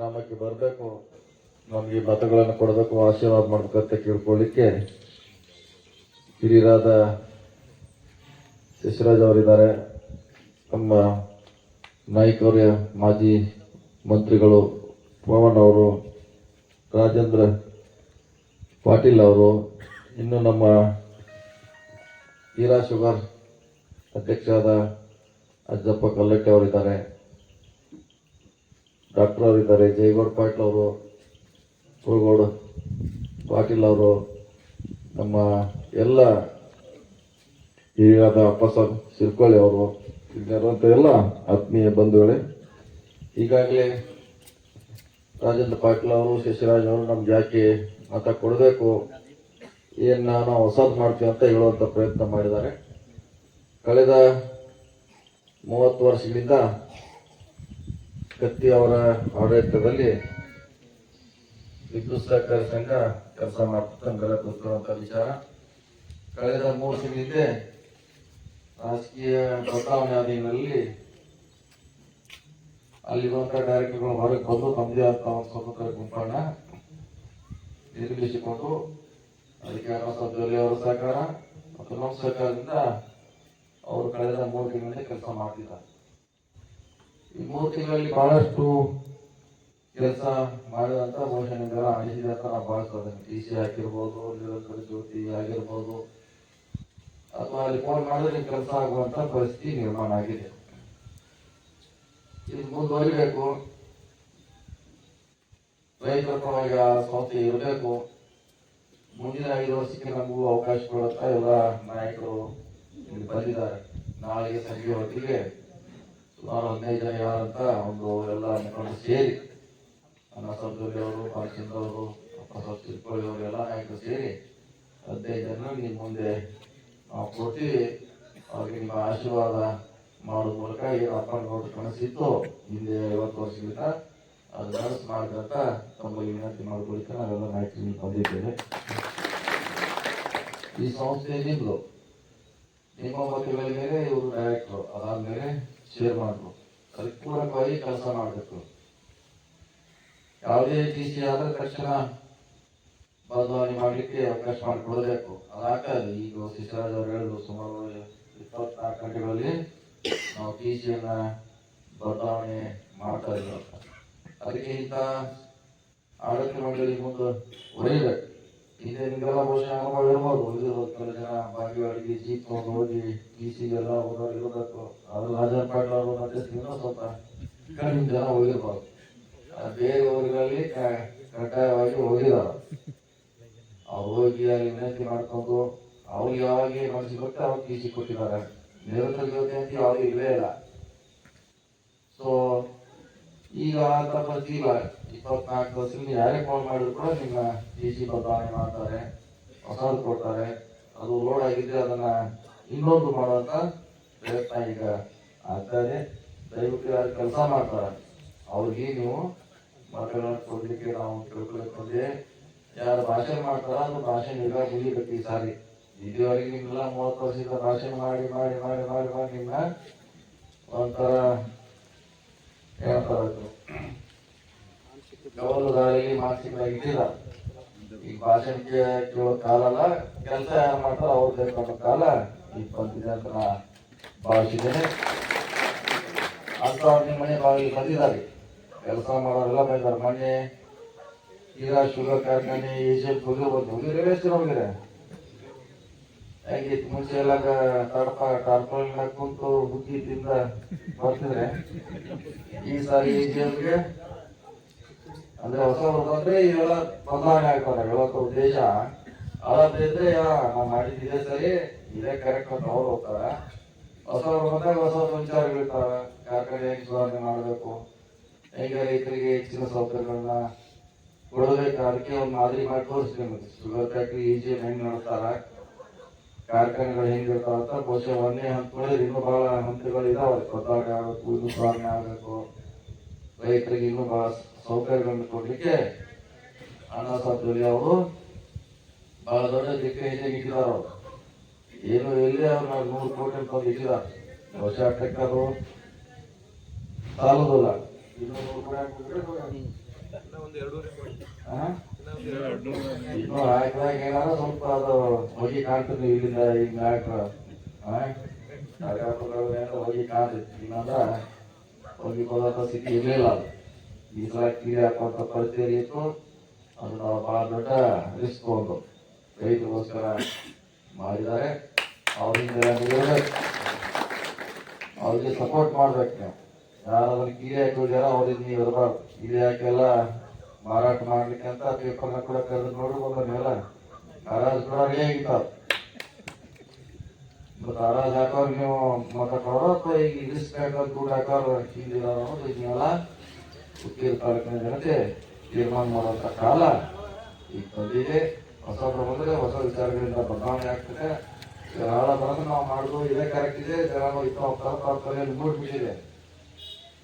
ಗ್ರಾಮಕ್ಕೆ ಬರಬೇಕು, ನಮಗೆ ಮತಗಳನ್ನು ಕೊಡಬೇಕು, ಆಶೀರ್ವಾದ ಮಾಡ್ಬೇಕಂತ ಕೇಳ್ಕೊಳ್ಳಿಕ್ಕೆ ಹಿರಿಯರಾದ ಶಶಿರಾಜ್ ಅವರಿದ್ದಾರೆ. ನಮ್ಮ ನಾಯ್ಕ ಅವರ ಮಾಜಿ ಮಂತ್ರಿಗಳು ಪವನ್ ಅವರು, ರಾಜೇಂದ್ರ ಪಾಟೀಲ್ ಅವರು, ಇನ್ನು ನಮ್ಮ ಹೀರಾ ಶುಗರ್ ಅಧ್ಯಕ್ಷರಾದ ಅಜ್ಜಪ್ಪ ಕಲ್ಲಟ್ಟೆ ಅವರಿದ್ದಾರೆ. ಡಾಕ್ಟರ್ ಅವರಿದ್ದಾರೆ ಜಯಗೌಡ ಪಾಟೀಲ್ ಅವರು, ಕುರುಗೋಡು ಪಾಟೀಲ್ ಅವರು, ನಮ್ಮ ಎಲ್ಲ ಹಿರಿಯರಾದ ಅಪ್ಪಸಾಬ್ ಸಿರ್ಕೊಳ್ಳಿ ಅವರು ಇಲ್ಲಿರುವಂಥ ಎಲ್ಲ ಆತ್ಮೀಯ ಬಂಧುಗಳೇ. ಈಗಾಗಲೇ ರಾಜೇಂದ್ರ ಪಾಟೀಲ್ ಅವರು, ಶಶಿರಾಜ್ ಅವರು ನಮ್ಗೆ ಯಾಕೆ ಮತ ಕೊಡಬೇಕು, ಏನು ನಾವು ಹೊಸದು ಮಾಡ್ತೀವಿ ಅಂತ ಹೇಳುವಂಥ ಪ್ರಯತ್ನ ಮಾಡಿದ್ದಾರೆ. ಕಳೆದ ಮೂವತ್ತು ವರ್ಷಗಳಿಂದ ಕತ್ತಿ ಅವರ ಆಡಳಿತದಲ್ಲಿ ವಿದ್ಯುತ್ ಸಹಕಾರ ಸಂಘ ಕೆಲಸ ಮಾಡ್ತಕ್ಕಂಥ ವಿಚಾರ. ಕಳೆದ ಮೂರು ತಿಂಗಳಿಂದ ರಾಜಕೀಯ ಬದಲಾವಣೆ ಅಧೀನಲ್ಲಿ ಅಲ್ಲಿರುವಂಥ ಡೈರೆಕ್ಟರ್ಗಳು ಹೊರಗೆ ಬಂದು ತಮ್ಮದೇ ಆದ ಸ್ವತಂತ್ರ ಗುಂಪನ್ನ ನಿರ್ಮಿಸಿಕೊಂಡು ಅದಕ್ಕೆ ಜೊಲ್ಲೆ ಅವರ ಸಹಕಾರ ಮತ್ತು ನಮ್ಮ ಸಹಕಾರದಿಂದ ಅವರು ಕಳೆದ ಮೂರು ತಿಂಗಳಿಂದ ಕೆಲಸ ಮಾಡ್ತಿದ್ದಾರೆ. ಈ ಮೂರು ಬಹಳಷ್ಟು ಕೆಲಸ ಮಾಡಿದಂತ ಘೋಷಣೆಗಳ ಅಂತ ನಾವು ಭಾವಿಸ್ತದೆ ಟಿ ಸಿ ಆಗಿರ್ಬೋದು, ನಿರಂತರ ಜ್ಯೋತಿ ಆಗಿರ್ಬೋದು. ಅಥವಾ ಅಲ್ಲಿ ಫೋನ್ ಮಾಡಿದ್ರೆ ಕೆಲಸ ಆಗುವಂತ ಪರಿಸ್ಥಿತಿ ನಿರ್ಮಾಣ ಆಗಿದೆ. ಇದು ಮುಂದುವರಿಬೇಕು. ರೈತರ ಪರವಾಗಿ ಆ ಸಂಸ್ಥೆ ಇರಬೇಕು. ಮುಂದಿನ ಐದು ವರ್ಷಕ್ಕೆ ನಮಗೂ ಅವಕಾಶ ಕೊಡುತ್ತಾ ಎಲ್ಲ ನಾಯಕರು ಇಲ್ಲಿ ಬಂದಿದ್ದಾರೆ. ನಾಳೆಗೆ ಸಂಜೆ ಹೊತ್ತಿಗೆ ಹದಿನೈದು ಜನ ಯಾರಂತ ಒಂದು ಎಲ್ಲ ಮುಖಂಡರು ಸೇರಿ ನನ್ನ ಸಬ್ಜಿ ಅವರು ಅವರು ತಿಳ್ಕೊಳ್ಳಿ ಅವರು ಎಲ್ಲ ನಾಯಕರು ಸೇರಿ, ಹದಿನೈದು ಜನ ನಿಮ್ಮ ಮುಂದೆ ಕೊಡ್ತೀವಿ ಅವ್ರಿಗೆ ನಿಮ್ಮ ಆಶೀರ್ವಾದ ಮಾಡೋ ಮೂಲಕ ಏನು ಅಪ್ಪನಗೌಡರು ಕನಸಿತ್ತು ಹಿಂದೆ ಐವತ್ತು ವರ್ಷದಿಂದ. ಅದು ನನಸು ಮಾಡಿದಂತ ತಮ್ಮಲ್ಲಿ ವಿನಂತಿ ಮಾಡಿಕೊಳ್ಳಿಕ್ಕೆ ನಾವೆಲ್ಲ ನಾಯಕರು ಬಂದಿದ್ದೇವೆ ಈ ಸಂಸ್ಥೆ ನಿಮ್ಮ ಮಕ್ಕಳ ಮೇಲೆ ಇವರು ಡೈರೆಕ್ಟ್ರು ಅದಾದ್ಮೇಲೆ ಶೇರ್ ಮಾಡ್ರು ಅದಕ್ಕೆ ಕೆಲಸ ಮಾಡಬೇಕು. ಯಾವುದೇ ಟಿ ಸಿ ಆದ್ರೆ ತಕ್ಷಣ ಬದಲಾವಣೆ ಮಾಡಲಿಕ್ಕೆ ಅವಕಾಶ ಮಾಡಿಕೊಡಬೇಕು ಅದಾಗಲಿ ಈಗ ಸಿಸರಾಜ್ ಅವರು ಹೇಳಿದ್ರು, ಸುಮಾರು ಇಪ್ಪತ್ನಾಲ್ಕು ಗಂಟೆಗಳಲ್ಲಿ ನಾವು ಟಿ ಸಿಯನ್ನು ಬದಲಾವಣೆ ಮಾಡ್ತಾ ಇದ್ದೀವಿ ಅದಕ್ಕಿಂತ ಆಡಳಿತ ಮಂಡಳಿ ಮುಂದೆ ಒಯ್ಯಬೇಕು ಹಿಂದೆ ನಿಮಗೆಲ್ಲ ಬಹುಶಃ ಅನುಭವ ಇರ್ಬೋದು ಇದು ಕೆಲವು ಜನ ಜೀಪ್ ಹೋಗಿ ಸಿ ಎಲ್ಲ ಹೋಗೋರು ಮತ್ತೆ ಸ್ವಲ್ಪ ಕಡಿಮೆ ಜನ ಹೋಗಿರ್ಬೋದು ಬೇರೆ ಊರುಗಳಲ್ಲಿ ಕಡ್ಡಾಯವಾಗಿ ಹೋಗಿದ್ದಾರೆ ಅವ್ರು ಅಲ್ಲಿ ವಿನಂತಿ ಮಾಡ್ಕೊಂಡು ಅವ್ರಿಗೆ ಯಾವಾಗ ಮನಸ್ಸಿಗೆ ಬರುತ್ತೆ ಅವ್ರು ಟಿ ಸಿ ಕೊಟ್ಟಿದ್ದಾರೆ ನಿರಂತರ ಜ್ಯೋತಿ ಅಂತ ಯಾವುದು ಇಲ್ಲೇ ಇಲ್ಲ ಸೊ ಈಗ ತಮ್ಮ ಜೀವ ಇಪ್ಪತ್ನಾಲ್ಕು ವರ್ಷದಿಂದ ಯಾರೇ ಫೋನ್ ಮಾಡಿದ್ರು ಕೂಡ ನಿಮ್ಮ ಟಿ ಸಿ ಬದಲಾವಣೆ ಮಾಡ್ತಾರೆ, ಹೊಸದು ಕೊಡ್ತಾರೆ. ಅದು ಲೋಡ್ ಆಗಿದ್ರೆ ಅದನ್ನ ಇನ್ನೊಂದು ಮಾಡುವಂತ ಪ್ರಯತ್ನ ಈಗ ಆಗ್ತಾ ಇದೆ. ದಯವಿಟ್ಟು ಯಾರು ಕೆಲಸ ಮಾಡ್ತಾರೆ, ಅವ್ರಿಗೆ ನೀವು ಮಕ್ಕಳನ್ನ ಕೊಡ್ಲಿಕ್ಕೆ ನಾವು ತಿಳ್ಕೊಳ್ಕೊಂಡೆ ಯಾರು ಭಾಷೆ ಮಾಡ್ತಾರ ಅದು ಭಾಷೆ ನೀಡ ಮುಗಿಬೇಕು ಈ ಸಾರಿ. ಇದುವರೆಗೆ ನಿಮ್ಮೆಲ್ಲ ಮೂವತ್ತು ವರ್ಷದಿಂದ ಭಾಷೆ ಮಾಡಿ ಮಾಡಿ ಮಾಡಿ ಮಾಡಿ ಮಾಡಿ ನಿಮ್ಮ ಒಂಥರ ಮಾನಸಿಕವಾಗಿ ಇಟ್ಟಿಲ್ಲ ಈ ಭಾಷಣಕ್ಕೆ ಕೇಳೋ ಕಾಲ ಅಲ್ಲ, ಕೆಲಸ ಯಾರು ಮಾಡ್ತಾರೋ ಅವ್ರು ಬೇಕಾದ ಕಾಲ ಈಗ ಅಂತ ನಾ ಭಾವಿಸಿದ್ದೇನೆ. ಅಂತ ನಿಮ್ಮ ಮನೆ ಬಾಗಿಲು ಬಂದಿದ್ದಾರೆ. ಕೆಲಸ ಮಾಡೋರೆಲ್ಲ ಬಂದಿದ್ದಾರೆ. ಮೊನ್ನೆ ಈಗ ಶುಗರ್ ಕಾರ್ಖಾನೆ ಏಷ್ಯನ್ ಹೋಗಿರ್ಬೋದು ಹೋಗಿದ್ರೆ ಎಷ್ಟು ಜನ ಹೋಗಿರ ಹೇಗಿತ್ತು ಮುಂಚೆ ಎಲ್ಲ ತಡಪ ಟಾರ್ಪಲ್ ಕುಂತು ಹುಗ್ಗಿ ತಿಂದ ಬರ್ತಿದ್ರೆ, ಈ ಸಾರಿ ಏಷ್ಯನ್ಗೆ ಅಂದ್ರೆ ಹೊಸ ಅಂದ್ರೆ ಇವೆಲ್ಲ ಬದಲಾವಣೆ ಆಗ್ತಾರೆ ಇವತ್ತು ಉದ್ದೇಶ. ಅದಿದ್ರೆ ನಾವು ಮಾಡಿದ್ದಿದೆ ಸರಿ, ಇದೇ ಕರೆಕ್ಟ್ ಅಂತ ಅವ್ರು ಹೋಗ್ತಾರೆ. ಹೊಸ ಬಂದಾಗ ಹೊಸ ಹೊಸ ವಿಚಾರಗಳಿರ್ತಾವೆ ಕಾರ್ಖಾನೆ ಹೆಂಗ್ ಸುಧಾರಣೆ ಮಾಡಬೇಕು? ಹೇಗೆ ರೈತರಿಗೆ ಹೆಚ್ಚಿನ ಸೌಕರ್ಯಗಳನ್ನ ಕೊಡಬೇಕು? ಅದಕ್ಕೆ ಒಂದು ಮಾದರಿ ಮಾಡಿ ತೋರಿಸ್ತೀನಿ. ಶುಗರ್ ಫ್ಯಾಕ್ಟ್ರಿ ಈಜಿ ಹೆಂಗ್ ನಡೆಸ್ತಾರ? ಕಾರ್ಖಾನೆಗಳು ಹೆಂಗಿರ್ತಾವ ಅಂತ ಬಹುಶಃ ಒಂದೇ ಹಂತ ಇನ್ನೂ ಬಹಳ ಹಂತಗಳು ಇದಾವೆ. ಬದಲಾವಣೆ ಆಗಬೇಕು ಇನ್ನೂ ಸುಧಾರಣೆ ಆಗಬೇಕು. ರೈತರಿಗೆ ಇನ್ನೂ ಬಹಳ ಸೌಕರ್ಯಗಳನ್ನು ಕೊಡ್ಲಿಕ್ಕೆ ಅಣ್ಣ ಸಾಧ್ಯ ಅವರು ಬಹಳ ದೊಡ್ಡ ದಿಕ್ಕ ಇಟ್ಟಿದ್ದಾರೆ ಅವರು. ಏನು ಎಲ್ಲಿ ಅವ್ರನ್ನ ನೂರು ಕೋಟಿ ಅಂತ ಒಂದು ಇಟ್ಟಿದ್ದಾರೆ. ಅಷ್ಟಕ್ಕೆ ಅದು ಸಾಲೋದಿಲ್ಲ. ಇನ್ನೂರು ಹಾಕಿದಾಗ ಏನಾರ ಸ್ವಲ್ಪ ಅದು ಹೋಗಿ ಕಾಣ್ತದೆ ಇಲ್ಲಿಂದ ಈಗ ಹಾಕ್ರ ಹೋಗಿ ಕಾಣ್ತೈತಿ ಇನ್ನಂದ್ರ ಹೋದಂತ ಸ್ಥಿತಿ ಇರಲಿಲ್ಲ ಅದು ಈ ಸಲ ಕೀಲಿ ಹಾಕುವಂತ ಪರಿಸ್ಥಿತಿ ಇತ್ತು ಅದು ನಾವು ಬಹಳ ದೊಡ್ಡ ರಿಸ್ಕ್ ಒಂದು ರೈತರಿಗೋಸ್ಕರ ಮಾಡಿದ್ದಾರೆ ಅವರಿಂದ ಅವ್ರಿಗೆ ಸಪೋರ್ಟ್ ಮಾಡ್ಬೇಕು ಯಾರು ಯಾರಾದ್ರೂ ಕೀಲಿ ಹಾಕಿದ್ಯಾರ ಅವ್ರಿಗೆ ನೀವು ಇರಬಾರ್ದು ಹಾಕಿ ಹಾಕೆಲ್ಲ ಮಾರಾಟ ಮಾಡ್ಲಿಕ್ಕೆ ಅಂತ ಪೇಪರ್ನ ಕೂಡ ಕರೆದು ನೋಡ್ರಿ ಬಂದಲ್ಲ ಯಾರಾದ್ರೂ ಕೂಡ ಆಗಿರ್ತಾವ ಹರಾಜ್ ಹಾಕೋರು ನೀವು ಮತ ಕೊಡೋರು ಅಥವಾ ಈಗ ಲಿಸ್ಟ್ ಹಾಕೋರು ದುಡ್ಡು ಹಾಕೋರು ಹಿಂದಿರೋ ಅನ್ನೋದು ನೀವೆಲ್ಲ ಉತ್ತೀರ್ ಈಗ ಹೊಸಬ್ರು ಬಂದ್ರೆ ಹೊಸ ವಿಚಾರಗಳಿಂದ ಬದಲಾವಣೆ ಆಗ್ತದೆ ಜನ ಬರೋದು ನಾವು ಮಾಡೋದು ಇದೇ ಕರೆಕ್ಟ್ ಇದೆ ಜನ ಇತ್ತು ಹೋಗ್ತಾರೆ ಮೂಡ್ಬಿಟ್ಟಿದೆ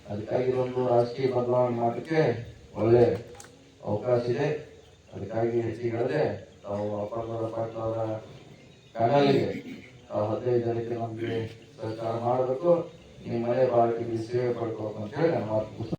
ಅದಕ್ಕಾಗಿ ಒಂದು ರಾಜಕೀಯ ಬದಲಾವಣೆ ಮಾಡಕ್ಕೆ ಒಳ್ಳೆ ಅವಕಾಶ ಇದೆ ಅದಕ್ಕಾಗಿ ಹೆಚ್ಚಿಗೆ ಹೇಳಿದೆ ತಾವು ಅಪರ್ಣದ ಪಾಟೀಲ್ ಹದಿನೈದು ಜನಕ್ಕೆ ನಮಗೆ ಸಹಕಾರ ಮಾಡಬೇಕು. ನಿಮ್ಮ ಮನೆ ಬಾಳಿಕೆಗೆ ಸೇವೆ ಪಡ್ಕೋಬೇಕು ಅಂತ ಹೇಳಿ ನಾನು ಮಾತು